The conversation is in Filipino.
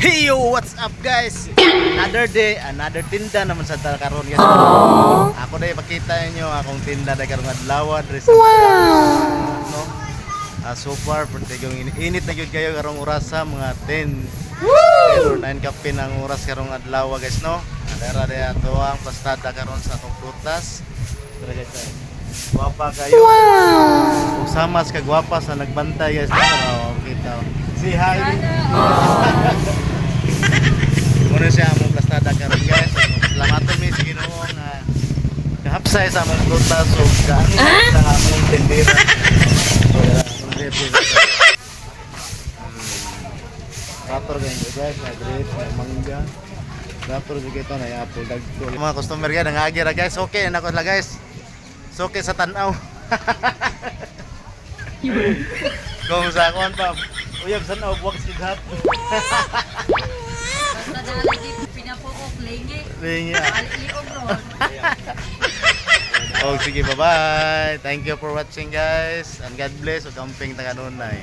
Hey yo, what's up guys? Another day, another tinda naman sa karon guys. Ako na ipakita niyo akong tinda na karong adlaw dre sa no. Ah, so far pertigong init na gyud kayo karong oras sa mga 10. Pero 9 kape ng oras karong adlaw guys no. Adara de ato ang pastada karon sa atong prutas. Dre guys. Guwapa kayo. Wow. Sama ka gwapa sa nagbantay guys. Oh, kita. Si hi. Muna siya among plastada karon guys. Salamat mi sa Ginoo nga kahapsay sa among prutas so gaano sa among tindera. Rapper ganyan guys, na grapes, na mangga. Rapper juga ito na apple dagko. Mga customer yan, nangagi ra guys. Okay, nako la guys. So okay sa tanaw. Kung sa kuan pa. Uyab sa naw buwag sighat. ron. Oh, sige, bye-bye. Thank you for watching, guys. And God bless. Ug kamping taga Nunay.